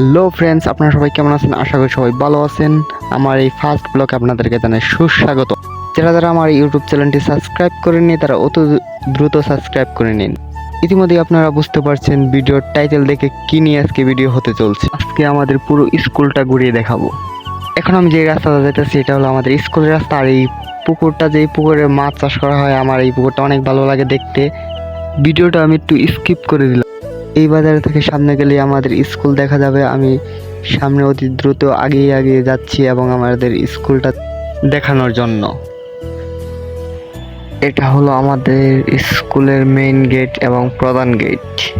Hello friends, আপনারা সবাই কেমন আছেন? আশা করি সবাই ভালো আছেন। আমার এই ফার্স্ট ব্লগে আপনাদেরকে জানাই সুস্বাগত। যারা যারা আমার ইউটিউব চ্যানেলটি সাবস্ক্রাইব করেননি, তারা অত দ্রুত সাবস্ক্রাইব করে নিন। ইতিমধ্যে আপনারা বুঝতে পারছেন ভিডিওর টাইটেল দেখে কি নিয়ে আজকে ভিডিও হতে চলছে। আজকে আমাদের পুরো স্কুলটা ঘুরিয়ে দেখাবো। এখন আমি যে রাস্তাটা যেতেছি এটা হলো আমাদের স্কুলের রাস্তা। আর এই পুকুরটা যে পুকুরে মাছ চাষ করা হয়, আমার এই পুকুরটা অনেক ভালো লাগে দেখতে। ভিডিওটা আমি একটু স্কিপ করে দিলাম। এই বাজার থেকে সামনে গেলে আমাদের স্কুল দেখা যাবে। আমি সামনে অতি দ্রুত আগিয়ে আগিয়ে যাচ্ছি এবং আমাদের স্কুলটা দেখানোর জন্য। এটা হলো আমাদের স্কুলের মেইন গেট এবং প্রধান গেট